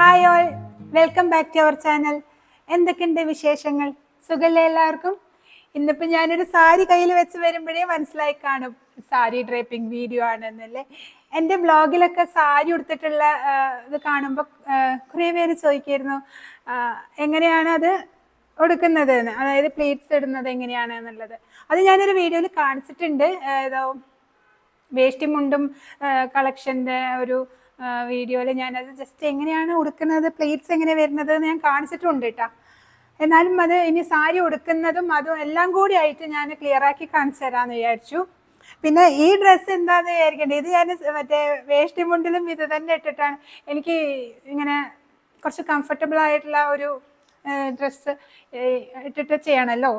Hi all welcome back to our channel എന്തൊക്കെയുണ്ട് വിശേഷങ്ങൾ? സുഖല്ലേ എല്ലാവർക്കും? ഇന്നിപ്പോ ഞാനൊരു സാരി കയ്യിൽ വെച്ച് വരുമ്പോഴേ മനസ്സിലായി കാണും. സാരി ഡ്രേപ്പിംഗ് വീഡിയോ ആണെന്നല്ലേ? എന്റെ ബ്ലോഗിലൊക്കെ സാരി ഉടുത്തിട്ടുള്ള ഇത് കാണുമ്പോൾ കുറേ പേര് ചോദിക്കായിരുന്നു എങ്ങനെയാണ് അത് ഉടുക്കുന്നത് എന്ന് അതായത് പ്ലേറ്റ്സ് ഇടുന്നത് എങ്ങനെയാണ് എന്നുള്ളത് അത് ഞാനൊരു വീഡിയോയിൽ കാണിച്ചിട്ടുണ്ട്. ഏതോ വേഷ്ടി മുണ്ടും കളക്ഷന്റെ ഒരു വീഡിയോയിൽ ഞാനത് ജസ്റ്റ് എങ്ങനെയാണ് ഉടുക്കുന്നത് പ്ലേറ്റ്സ് എങ്ങനെ വരുന്നത് ഞാൻ കാണിച്ചിട്ടുണ്ട് കേട്ടോ എന്നാലും അത് ഇനി സാരി ഉടുക്കുന്നതും അതും എല്ലാം കൂടി ആയിട്ട് ഞാൻ ക്ലിയർ ആക്കി കാണിച്ചു തരാമെന്ന് വിചാരിച്ചു. പിന്നെ ഈ ഡ്രസ്സ് എന്താന്ന് വിചാരിക്കേണ്ടത് ഇത് ഞാൻ മറ്റേ വേഷ്ടി മുണ്ടിലും ഇത് തന്നെ ഇട്ടിട്ടാണ്. എനിക്ക് ഇങ്ങനെ കുറച്ച് കംഫർട്ടബിൾ ആയിട്ടുള്ള ഒരു ഡ്രസ്സ് ഇട്ടിട്ട് ചെയ്യണമല്ലോ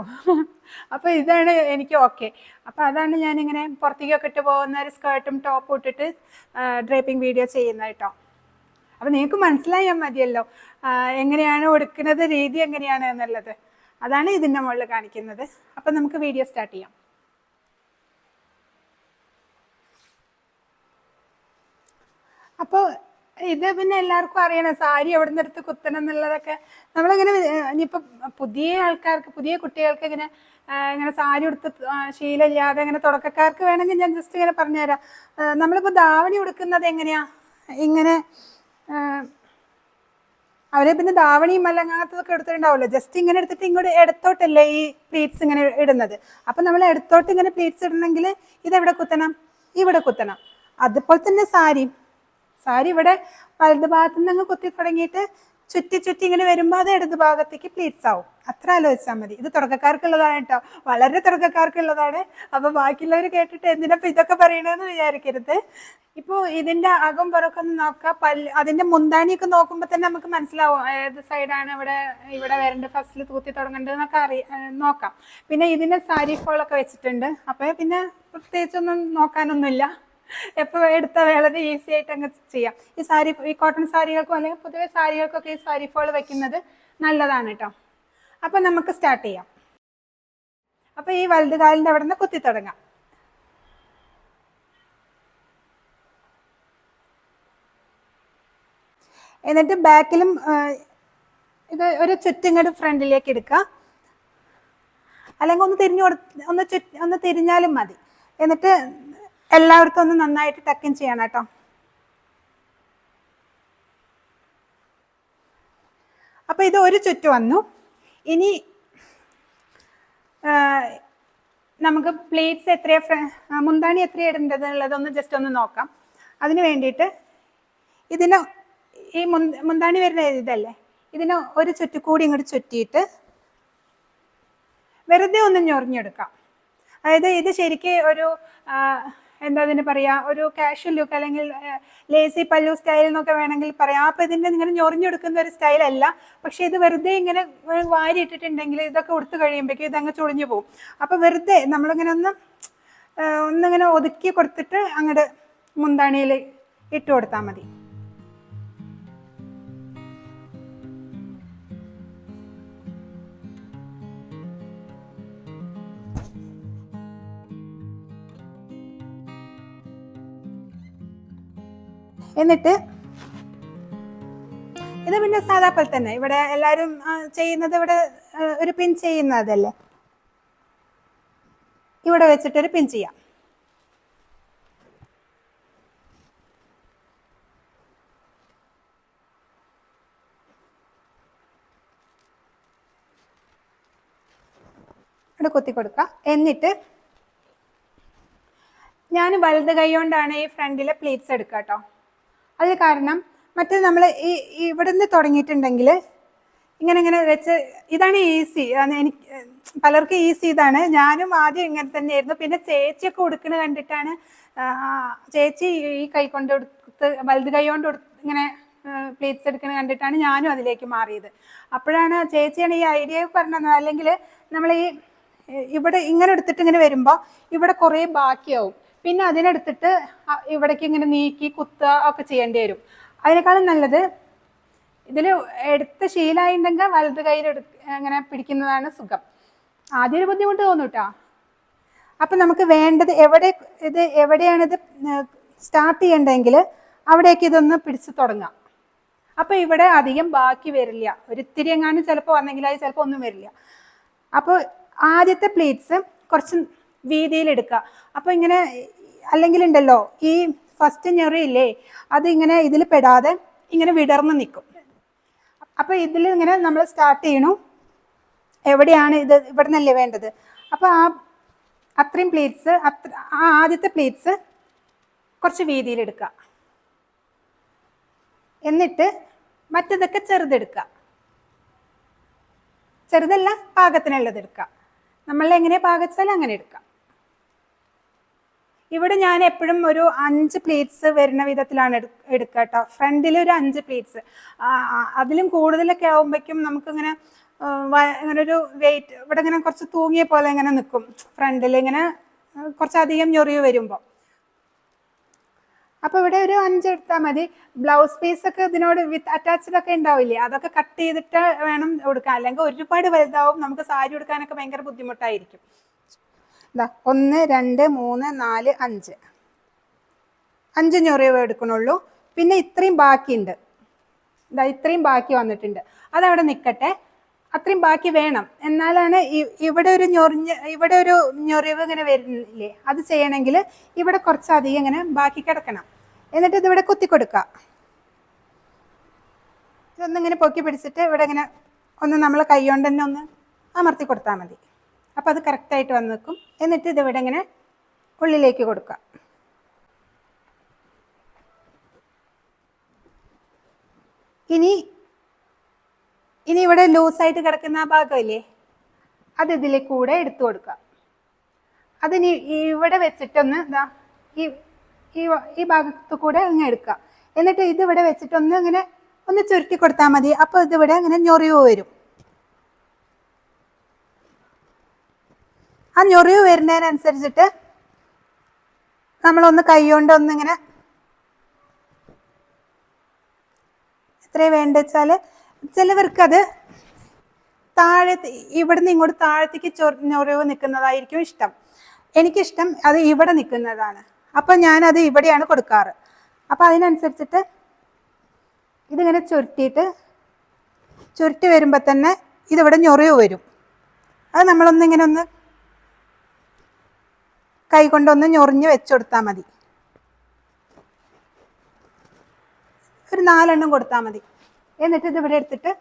അപ്പോൾ ഇതാണ് എനിക്ക് ഓക്കെ. അപ്പോൾ അതാണ് ഞാനിങ്ങനെ പുറത്തേക്കൊക്കെ ഇട്ട് പോകുന്ന ഒരു സ്കേർട്ടും ടോപ്പും ഇട്ടിട്ട് ഡ്രേപ്പിംഗ് വീഡിയോ ചെയ്യുന്നത് കേട്ടോ. അപ്പോൾ നിങ്ങൾക്ക് മനസ്സിലായാൽ മതിയല്ലോ. എങ്ങനെയാണ് ഉടുക്കുന്നത് രീതി എങ്ങനെയാണ് എന്നുള്ളത്. അതാണ് ഇതിന്റെ മുകളിൽ കാണിക്കുന്നത്. അപ്പോൾ നമുക്ക് വീഡിയോ സ്റ്റാർട്ട് ചെയ്യാം. അപ്പോൾ ഇത് പിന്നെ എല്ലാവർക്കും അറിയണം. സാരി എവിടെ നിന്ന് എടുത്ത് കുത്തണം എന്നുള്ളതൊക്കെ നമ്മളിങ്ങനെ ഇനിയിപ്പം പുതിയ ആൾക്കാർക്ക് പുതിയ കുട്ടികൾക്ക് ഇങ്ങനെ ഇങ്ങനെ സാരി ഉടുത്ത് ശീലമില്ലാതെ ഇങ്ങനെ തുടക്കക്കാർക്ക് വേണമെങ്കിൽ ഞാൻ ജസ്റ്റ് ഇങ്ങനെ പറഞ്ഞുതരാം. നമ്മളിപ്പോൾ ധാവണി ഉടുക്കുന്നത് എങ്ങനെയാ? ഇങ്ങനെ അവരെ പിന്നെ ധാവണിയും മല്ലങ്ങാത്തതൊക്കെ എടുത്തിട്ടുണ്ടാവുമല്ലോ. ജസ്റ്റ് ഇങ്ങനെ എടുത്തിട്ട് ഇങ്ങോട്ട് ഇടത്തോട്ടല്ലേ ഈ പ്ലീറ്റ്സ് ഇങ്ങനെ ഇടുന്നത്. അപ്പം നമ്മൾ ഇടത്തോട്ട് ഇങ്ങനെ പ്ലീറ്റ്സ് ഇടണമെങ്കിൽ ഇതെവിടെ കുത്തണം? ഇവിടെ കുത്തണം. അതുപോലെ തന്നെ സാരി സാരി ഇവിടെ വലത് ഭാഗത്ത് നിന്ന് അങ്ങ് കുത്തി തുടങ്ങിയിട്ട് ചുറ്റി ചുറ്റി ഇങ്ങനെ വരുമ്പോൾ അത് ഇടത് ഭാഗത്തേക്ക് പ്ലീറ്റ്സ് ആവും. അത്ര ആലോചിച്ചാൽ മതി. ഇത് തുടക്കക്കാർക്കുള്ളതാണ് കേട്ടോ. വളരെ തുടക്കക്കാർക്കുള്ളതാണ്. അപ്പോൾ ബാക്കിയുള്ളവർ കേട്ടിട്ട് എന്തിനപ്പോൾ ഇതൊക്കെ പറയണമെന്ന് വിചാരിക്കരുത്. ഇപ്പോൾ ഇതിന്റെ അകം പുറക്കം ഒന്ന് നോക്കാം. പല്ല് അതിന്റെ മുന്താണിയൊക്കെ നോക്കുമ്പോൾ തന്നെ നമുക്ക് മനസ്സിലാവും ഏത് സൈഡാണ് ഇവിടെ ഇവിടെ വരേണ്ടത് ഫസ്റ്റിൽ തൂത്തി തുടങ്ങേണ്ടതെന്നൊക്കെ ഏഹ് നോക്കാം. പിന്നെ ഇതിന്റെ സാരി ഫോളൊക്കെ വെച്ചിട്ടുണ്ട്. അപ്പോൾ പിന്നെ പ്രത്യേകിച്ചൊന്നും നോക്കാനൊന്നുമില്ല. എപ്പോൾ എടുത്ത വളരെ ഈസി ആയിട്ട് അങ്ങ് ചെയ്യാം. ഈ സാരി ഈ കോട്ടൺ സാരികൾക്കും അല്ലെങ്കിൽ പൊതുവെ സാരികൾക്കൊക്കെ ഈ സാരി ഫോൾ വെക്കുന്നത് നല്ലതാണ് കേട്ടോ അപ്പം നമുക്ക് സ്റ്റാർട്ട് ചെയ്യാം. അപ്പോൾ ഈ വലുത് കാലിന്റെ അവിടെ നിന്ന് കുത്തി തുടങ്ങാം. എന്നിട്ട് ബാക്കിലും ഇത് ഒരു ചുറ്റിങ്ങോട്ട് ഫ്രണ്ടിലേക്ക് എടുക്കുക. അല്ലെങ്കിൽ ഒന്ന് തിരിഞ്ഞു കൊടു ഒന്ന് ഒന്ന് തിരിഞ്ഞാലും മതി. എന്നിട്ട് എല്ലാവർക്കും ഒന്ന് നന്നായിട്ട് ടക്കിൻ ചെയ്യണം കേട്ടോ. അപ്പോൾ ഇത് ഒരു ചുറ്റ് വന്നു. ഇനി നമുക്ക് പ്ലേറ്റ്സ് എത്രയാ മുന്താണി എത്രയാ ഇടേണ്ടത് എന്നുള്ളതൊന്ന് ജസ്റ്റ് ഒന്ന് നോക്കാം. അതിന് വേണ്ടിയിട്ട് ഇതിന് ഈ മുന്താണി വരുന്ന ഇതല്ലേ? ഇതിന് ഒരു ചുറ്റ് കൂടി ഇങ്ങോട്ട് ചുറ്റിയിട്ട് വെറുതെ ഒന്ന് ഞൊറിഞ്ഞെടുക്കാം. അതായത് ഇത് ശരിക്കും ഒരു എന്താ അതിന് പറയാ? ഒരു കാഷ്വൽ ലുക്ക് അല്ലെങ്കിൽ ലേസി പല്ലു സ്റ്റൈൽ എന്നൊക്കെ വേണമെങ്കിൽ പറയാം. അപ്പൊ ഇതിന്റെ ഇങ്ങനെ ഞൊറിഞ്ഞെടുക്കുന്ന ഒരു സ്റ്റൈൽ അല്ല. പക്ഷെ ഇത് വെറുതെ ഇങ്ങനെ വാരി ഇട്ടിട്ടുണ്ടെങ്കിൽ ഇതൊക്കെ ഉടുത്ത് കഴിയുമ്പോഴേക്കും ഇതങ്ങ് ചുളിഞ്ഞു പോകും. അപ്പോൾ വെറുതെ നമ്മളിങ്ങനെ ഒന്ന് ഒന്നിങ്ങനെ ഒതുക്കി കൊടുത്തിട്ട് അങ്ങോട്ട് മുന്താണിയിൽ ഇട്ട് കൊടുത്താൽ മതി. എന്നിട്ട് ഇത് പിന്നെ സാധാ പോലെ തന്നെ. ഇവിടെ എല്ലാവരും ചെയ്യുന്നത് ഇവിടെ ഒരു പിൻ ചെയ്യുന്നതല്ലേ? ഇവിടെ വെച്ചിട്ട് ഒരു പിൻ ചെയ്യാം. ഇവിടെ കുത്തി കൊടുക്കുക എന്നിട്ട് ഞാൻ വലത് കൈ കൊണ്ടാണ് ഈ ഫ്രണ്ടിലെ പ്ലീറ്റ്സ് എടുക്കുക കേട്ടോ അത് കാരണം മറ്റേ നമ്മൾ ഈ ഇവിടുന്ന് തുടങ്ങിയിട്ടുണ്ടെങ്കിൽ ഇങ്ങനെ ഇങ്ങനെ വെച്ച് ഇതാണ് ഈസി. എനിക്ക് പലർക്കും ഈസി ഇതാണ്. ഞാനും ആദ്യം ഇങ്ങനെ തന്നെയായിരുന്നു. പിന്നെ ചേച്ചിയൊക്കെ ഉടുക്കണ കണ്ടിട്ടാണ് ചേച്ചി ഈ കൈ കൊണ്ട് എടുത്ത് വലത് കൈ കൊണ്ട് ഇങ്ങനെ പ്ലേറ്റ്സ് എടുക്കണ കണ്ടിട്ടാണ് ഞാനും അതിലേക്ക് മാറിയത്. അപ്പോഴാണ് ചേച്ചിയാണ് ഈ ഐഡിയ പറഞ്ഞത്. അല്ലെങ്കിൽ നമ്മൾ ഈ ഇവിടെ ഇങ്ങനെ എടുത്തിട്ട് ഇങ്ങനെ വരുമ്പോൾ ഇവിടെ കുറേ ബാക്കിയാവും. പിന്നെ അതിനെടുത്തിട്ട് ഇവിടേക്ക് ഇങ്ങനെ നീക്കി കുത്തുക ഒക്കെ ചെയ്യേണ്ടി വരും. അതിനേക്കാളും നല്ലത് ഇതിൽ എടുത്ത ശീലമായിട്ടുണ്ടെങ്കിൽ വലത് കയ്യിൽ അങ്ങനെ പിടിക്കുന്നതാണ് സുഖം. ആദ്യം ഒരു ബുദ്ധിമുട്ട് തോന്നും കേട്ടോ അപ്പം നമുക്ക് വേണ്ടത് എവിടെ ഇത് എവിടെയാണ് ഇത് സ്റ്റാർട്ട് ചെയ്യേണ്ടതെങ്കിൽ അവിടേക്ക് ഇതൊന്ന് പിടിച്ച് തുടങ്ങാം. അപ്പോൾ ഇവിടെ അധികം ബാക്കി വരില്ല. ഒരിത്തിരി എങ്ങാനും ചിലപ്പോൾ വന്നെങ്കിൽ അത് ചിലപ്പോൾ ഒന്നും വരില്ല. അപ്പോൾ ആദ്യത്തെ പ്ലേറ്റ്സ് കുറച്ച് വീതിയിലെടുക്കുക. അപ്പോൾ ഇങ്ങനെ അല്ലെങ്കിൽ ഉണ്ടല്ലോ ഈ ഫസ്റ്റ് ഞെറിയില്ലേ അത് ഇങ്ങനെ ഇതിൽ പെടാതെ ഇങ്ങനെ വിടർന്ന് നിൽക്കും അപ്പോൾ ഇതിൽ ഇങ്ങനെ നമ്മൾ സ്റ്റാർട്ട് ചെയ്യണു. എവിടെയാണ് ഇത് ഇവിടെ നിന്നല്ലേ വേണ്ടത്? അപ്പോൾ ആ അത്രയും പ്ലേറ്റ്സ് അത്ര ആ ആദ്യത്തെ പ്ലേറ്റ്സ് കുറച്ച് വീതിയിലെടുക്കുക. എന്നിട്ട് മറ്റതൊക്കെ ചെറുതെടുക്കുക. ചെറുതല്ല പാകത്തിനുള്ളത് എടുക്കുക നമ്മൾ എങ്ങനെ അങ്ങനെ എടുക്കാം ഇവിടെ ഞാൻ എപ്പോഴും ഒരു അഞ്ച് പ്ലേറ്റ്സ് വരുന്ന വിധത്തിലാണ് എടു എടുക്കുക കേട്ടോ ഫ്രണ്ടിൽ ഒരു അഞ്ച് പ്ലേറ്റ്സ് അതിലും കൂടുതലൊക്കെ ആകുമ്പോഴേക്കും നമുക്കിങ്ങനെ ഇങ്ങനെ ഒരു വെയിറ്റ് ഇവിടെ ഇങ്ങനെ കുറച്ച് തൂങ്ങിയ പോലെ ഇങ്ങനെ നിൽക്കും ഫ്രണ്ടിൽ ഇങ്ങനെ കുറച്ചധികം ഞൊറിവ് വരുമ്പോൾ അപ്പോൾ ഇവിടെ ഒരു അഞ്ച് എടുത്താൽ മതി. ബ്ലൗസ് പീസ് ഒക്കെ ഇതിനോട് വിത്ത് അറ്റാച്ച്ഡ് ഒക്കെ ഉണ്ടാവില്ലേ? അതൊക്കെ കട്ട് ചെയ്തിട്ട് വേണം കൊടുക്കാൻ. അല്ലെങ്കിൽ ഒരുപാട് വലുതാവും. നമുക്ക് സാരി ഉടുക്കാനൊക്കെ ഭയങ്കര ബുദ്ധിമുട്ടായിരിക്കും. ഇതാ ഒന്ന് രണ്ട് മൂന്ന് നാല് അഞ്ച്. അഞ്ച് രൂപ എടുക്കണുള്ളൂ. പിന്നെ ഇത്രയും ബാക്കിയുണ്ട്. ഇതാ ഇത്രയും ബാക്കി വന്നിട്ടുണ്ട്. അതവിടെ നിൽക്കട്ടെ അത്രയും ബാക്കി വേണം. എന്നാലാണ് ഇവിടെ ഒരു ഞൊറിഞ്ഞ് ഇവിടെ ഒരു ഞൊറിവ് ഇങ്ങനെ വരുന്നില്ലേ അത് ചെയ്യണമെങ്കിൽ ഇവിടെ കുറച്ചധികം ഇങ്ങനെ ബാക്കി കിടക്കണം. എന്നിട്ട് ഇതിവിടെ കുത്തി കൊടുക്കുക. ഇതൊന്നിങ്ങനെ പൊക്കി പിടിച്ചിട്ട് ഇവിടെ ഇങ്ങനെ ഒന്ന് നമ്മൾ കൈ കൊണ്ട് തന്നെ ഒന്ന് അമർത്തി കൊടുത്താൽ മതി. അപ്പോൾ അത് കറക്റ്റായിട്ട് വന്ന് നിൽക്കും. എന്നിട്ട് ഇതിവിടെ ഇങ്ങനെ ഉള്ളിലേക്ക് കൊടുക്കുക. ഇനി ഇനി ഇവിടെ ലൂസായിട്ട് കിടക്കുന്ന ആ ഭാഗമില്ലേ? അത് ഇതിലേക്ക് കൂടെ എടുത്തു കൊടുക്കുക. അതിനി ഇവിടെ വെച്ചിട്ടൊന്ന് ഇതാ ഈ ഈ ഈ ഭാഗത്ത് കൂടെ അങ്ങ് എടുക്കുക. എന്നിട്ട് ഇതിവിടെ വെച്ചിട്ടൊന്ന് ഇങ്ങനെ ഒന്ന് ചുരുട്ടി കൊടുത്താൽ മതി. അപ്പോൾ ഇതിവിടെ അങ്ങനെ ഞൊറിവ് വരും. ആ ഞൊറിവ് വരുന്നതിനനുസരിച്ചിട്ട് നമ്മളൊന്ന് കൈകൊണ്ട് ഒന്നിങ്ങനെ എത്രയും വേണ്ട വെച്ചാൽ ചിലവർക്കത് താഴെ ഇവിടുന്ന് ഇങ്ങോട്ട് താഴത്തേക്ക് ഞൊറിവ് നിൽക്കുന്നതായിരിക്കും ഇഷ്ടം. എനിക്കിഷ്ടം അത് ഇവിടെ നിൽക്കുന്നതാണ്. അപ്പം ഞാനത് ഇവിടെയാണ് കൊടുക്കാറ്. അപ്പം അതിനനുസരിച്ചിട്ട് ഇതിങ്ങനെ ചുരുട്ടിയിട്ട് ചുരുട്ടി വരുമ്പോൾ തന്നെ ഇതിവിടെ ഞൊറിവ് വരും. അത് നമ്മളൊന്നിങ്ങനെ ഒന്ന് കൈ കൊണ്ടൊന്ന് ഞൊറിഞ്ഞ് വെച്ചുകൊടുത്താൽ മതി. ഒരു നാലെണ്ണം കൊടുത്താൽ മതി. എന്നിട്ട് ഇത് ഇവിടെ എടുത്തിട്ട്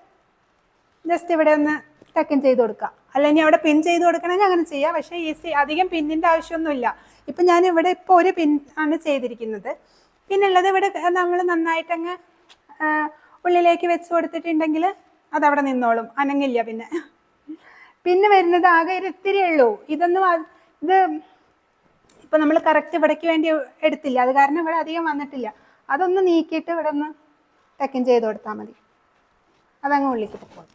ജസ്റ്റ് ഇവിടെ ഒന്ന് ടക്കിൻ ചെയ്ത് കൊടുക്കുക അല്ലെങ്കിൽ അവിടെ പിൻ ചെയ്ത് കൊടുക്കണമെങ്കിൽ അങ്ങനെ ചെയ്യാം. പക്ഷേ ഈസി അധികം പിന്നിന്റെ ആവശ്യമൊന്നുമില്ല. ഇപ്പം ഞാൻ ഇവിടെ ഇപ്പോൾ ഒരു പിൻ ആണ് ചെയ്തിരിക്കുന്നത്. പിന്നുള്ളത് ഇവിടെ നമ്മൾ നന്നായിട്ടങ്ങ് ഉള്ളിലേക്ക് വെച്ച് കൊടുത്തിട്ടുണ്ടെങ്കിൽ അതവിടെ നിന്നോളും. അനങ്ങില്ല പിന്നെ. പിന്നെ വരുന്നത് ആകെ ഒരു ഇത്തിരി ഉള്ളൂ. ഇതൊന്നും ഇത് ഇപ്പം നമ്മൾ കറക്റ്റ് ഇവിടേക്ക് വേണ്ടി എടുത്തില്ല. അത് കാരണം ഇവിടെ അധികം വന്നിട്ടില്ല. അതൊന്ന് നീക്കിയിട്ട് ഇവിടെ ഒന്ന് ടെക്കൻ ചെയ്ത് കൊടുത്താൽ മതി. അതങ്ങ് ഉള്ളിലേക്ക് പൊക്കോളും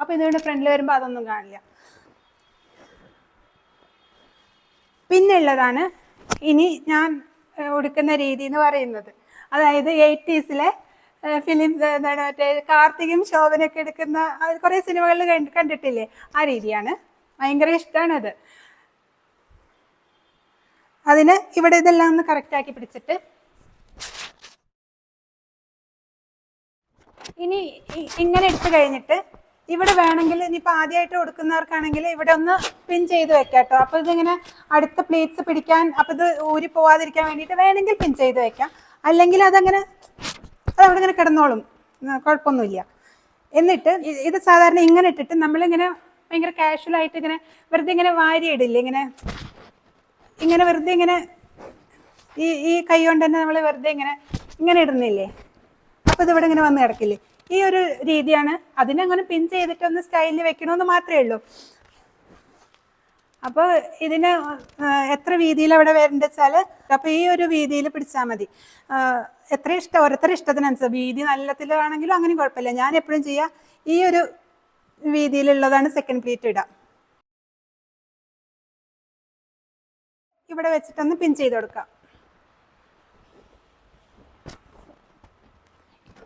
അപ്പോൾ ഇതുകൊണ്ട് ഫ്രണ്ടിൽ വരുമ്പോൾ അതൊന്നും കാണില്ല. പിന്നെ ഉള്ളതാണ് ഇനി ഞാൻ ഉടുക്കുന്ന രീതി എന്ന് പറയുന്നത്. അതായത് എയ്റ്റീസിലെ ഫിലിം എന്താണ് മറ്റേ കാർത്തികും ശോഭനൊക്കെ എടുക്കുന്ന കുറേ സിനിമകളിൽ കണ്ട് കണ്ടിട്ടില്ലേ? ആ രീതിയാണ്. ഭയങ്കര ഇഷ്ടമാണത് അതിന് ഇവിടെ ഇതെല്ലാം ഒന്ന് കറക്റ്റാക്കി പിടിച്ചിട്ട്. ഇനി ഇങ്ങനെ എടുത്തു കഴിഞ്ഞിട്ട് ഇവിടെ വേണമെങ്കിൽ ഇനിയിപ്പോൾ ആദ്യമായിട്ട് കൊടുക്കുന്നവർക്കാണെങ്കിൽ ഇവിടെ ഒന്ന് പിൻ ചെയ്ത് വെക്കാം കേട്ടോ. അപ്പോൾ ഇതിങ്ങനെ അടുത്ത പ്ലേറ്റ്സ് പിടിക്കാൻ അപ്പോൾ ഇത് ഊരി പോവാതിരിക്കാൻ വേണ്ടിയിട്ട് വേണമെങ്കിൽ പിൻ ചെയ്ത് വെക്കാം. അല്ലെങ്കിൽ അതങ്ങനെ അതവിടെ ഇങ്ങനെ കിടന്നോളും. കുഴപ്പമൊന്നുമില്ല. എന്നിട്ട് ഇത് സാധാരണ ഇങ്ങനെ ഇട്ടിട്ട് നമ്മളിങ്ങനെ ഭയങ്കര കാഷ്വൽ ആയിട്ട് ഇങ്ങനെ വെറുതെ ഇങ്ങനെ വാരിയിടില്ല ഇങ്ങനെ ഇങ്ങനെ വെറുതെ ഇങ്ങനെ ഈ ഈ കൈ കൊണ്ട് തന്നെ നമ്മൾ വെറുതെ ഇങ്ങനെ ഇങ്ങനെ ഇടുന്നില്ലേ? അപ്പോൾ ഇതിവിടെ ഇങ്ങനെ വന്ന് കിടക്കില്ലേ? ഈ ഒരു രീതിയാണ് അതിനങ്ങനെ പിൻ ചെയ്തിട്ട് ഒന്ന് സ്റ്റൈലിൽ വെക്കണമെന്ന് മാത്രമേ ഉള്ളൂ. അപ്പോൾ ഇതിന് എത്ര വീതിയിൽ അവിടെ വരേണ്ടത് വെച്ചാൽ അപ്പോൾ ഈ ഒരു വീതിയിൽ പിടിച്ചാൽ മതി. എത്ര ഇഷ്ടം ഓരോരുത്തരുടെ ഇഷ്ടത്തിനനുസരിച്ച്. വീതി നല്ലത്തിലാണെങ്കിലും അങ്ങനെ കുഴപ്പമില്ല. ഞാൻ എപ്പോഴും ചെയ്യുക ഈ ഒരു വീതിയിലുള്ളതാണ് സെക്കൻഡ് പ്ലീറ്റ് ഇടുക ഇവിടെ വെച്ചിട്ടൊന്ന് പിൻ ചെയ്ത് കൊടുക്കാം.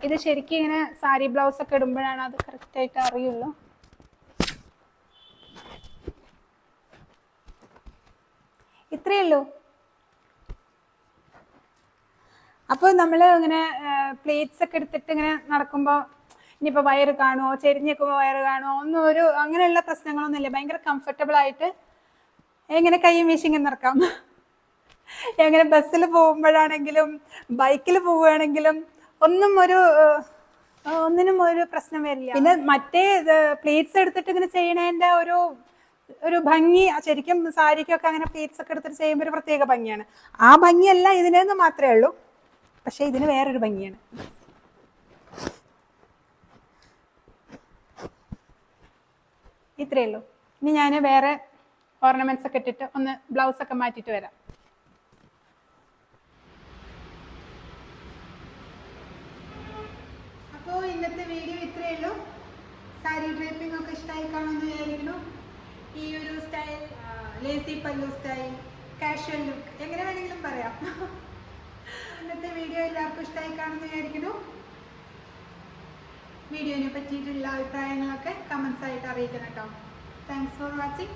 ഇത് ശരിക്കും ഇങ്ങനെ സാരി ബ്ലൗസ് ഒക്കെ ഇടുമ്പോഴാണ് അത് കറക്റ്റ് ആയിട്ട് അറിയുള്ളൂ. ഇത്രയേ ഉള്ളൂ. അപ്പോൾ നമ്മൾ ഇങ്ങനെ പ്ലേറ്റ്സ് ഒക്കെ എടുത്തിട്ട് ഇങ്ങനെ നടക്കുമ്പോൾ ഇനിയിപ്പോൾ വയറ് കാണുമോ ചെരിഞ്ഞേക്കുമ്പോ വയറ് കാണുമോ ഒന്നും ഒരു അങ്ങനെയുള്ള പ്രശ്നങ്ങളൊന്നുമില്ല. ഭയങ്കര കംഫർട്ടബിൾ ആയിട്ട് എങ്ങനെ കൈയും വീശി ഇങ്ങനെ നടക്കാം? എങ്ങനെ ബസ്സിൽ പോകുമ്പോഴാണെങ്കിലും ബൈക്കിൽ പോവുകയാണെങ്കിലും ഒന്നും ഒരു ഒന്നിനും ഒരു പ്രശ്നം വരില്ല. പിന്നെ മറ്റേ പ്ലേറ്റ്സ് എടുത്തിട്ട് ഇങ്ങനെ ചെയ്യണതിന്റെ ഒരു ഒരു ഭംഗി ശരിക്കും സാരിക്കൊക്കെ അങ്ങനെ പ്ലേറ്റ്സ് ഒക്കെ എടുത്തിട്ട് ചെയ്യുമ്പോൾ ഒരു പ്രത്യേക ഭംഗിയാണ്. ആ ഭംഗിയല്ല ഇതിനെന്ന് മാത്രമേ ഉള്ളൂ. പക്ഷെ ഇതിന് വേറൊരു ഭംഗിയാണ്. ഇത്രയേ ഉള്ളൂ. ഇനി ഞാൻ വേറെ ഓർണമെന്റ്സ് ഒക്കെ ഇട്ടിട്ട് ഒന്ന് ബ്ലൗസ് ഒക്കെ മാറ്റിട്ട് വരാം. അപ്പോൾ ഇന്നത്തെ വീഡിയോ ഇത്രയേ ഉള്ളൂ. സാരി ഡ്രേപ്പിംഗ് ഒക്കെ ഇഷ്ടമായി കാണുമെന്ന് വിചാരിക്കുന്നു. ഈ ഒരു style lazy pallu style casual look എങ്ങനെ വേണമെങ്കിലും പറയാം. ഇന്നത്തെ വീഡിയോ എല്ലാവർക്കും ഇഷ്ടമായി കാണുമെന്ന് വിചാരിക്കുന്നു. വീഡിയോനെ പറ്റിയിട്ടുള്ള അഭിപ്രായങ്ങളൊക്കെ കമൻസ് ആയിട്ട് അറിയിക്കണം കേട്ടോ. Thanks for watching